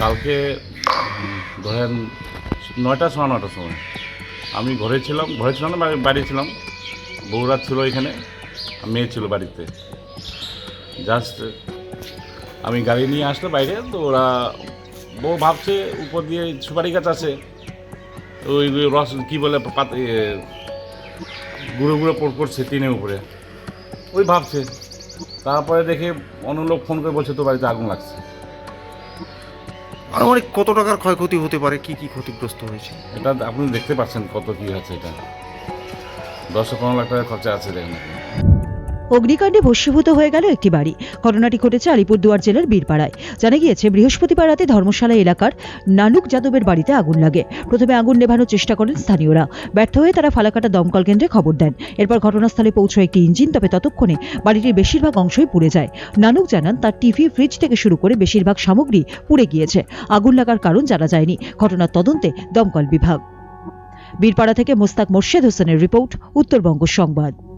কালকে, ধরেন নয়টা সোয়া নটার সময়। আমি ঘরে ছিলাম ঘরে ছিলাম না, বাড়ি- ছিলাম। বউরা ছিল এখানে, মেয়ে ছিল বাড়িতে। জাস্ট আমি গাড়ি নিয়ে আসলো বাইরে, তো ওরা বউ ভাবছে, উপর দিয়ে সুপারি গাছ আছে। ওই রস, কী বলে গুঁড়ো গুঁড়ো পড় করছে টিনের উপরে। ওই ভাবছে। তারপরে দেখে অন্য লোক ফোন করে বলছে তো বাড়িতে আগুন লাগছে। আনুমানিক কত টাকার ক্ষয়ক্ষতি হতে পারে? কি কি ক্ষতিগ্রস্ত হয়েছে? এটা আপনি দেখতে পাচ্ছেন কত কি আছে এটা। দশ পনেরো লাখ টাকা খরচা আছে দেখেন আপনি। অগ্নিকাণ্ডে ভস্মীভূত হয়ে গেল একটি বাড়ি। ঘটনাটি ঘটেছে আলিপুরদুয়ার জেলার বীরপাড়ায়। জানা গিয়েছে, বৃহস্পতিবার রাতে ধর্মশালা এলাকার নানুক যাদবের বাড়িতে আগুন লাগে। প্রথমে আগুন নেভানোর চেষ্টা করেন স্থানীয়রা। ব্যর্থ হয়ে তারা ফালাকাটা দমকল কেন্দ্রে খবর দেন। এরপর ঘটনাস্থলে পৌঁছয় একটি ইঞ্জিন, তবে ততক্ষণে বাড়িটির বেশিরভাগ অংশই পুড়ে যায়। নানুক জানান, তার টিভি, ফ্রিজ থেকে শুরু করে বেশিরভাগ সামগ্রী পুড়ে গিয়েছে। আগুন লাগার কারণ জানা যায়নি। ঘটনার তদন্তে দমকল বিভাগ। বীরপাড়া থেকে মোস্তাক মোর্শেদ হোসেনের রিপোর্ট, উত্তরবঙ্গ সংবাদ।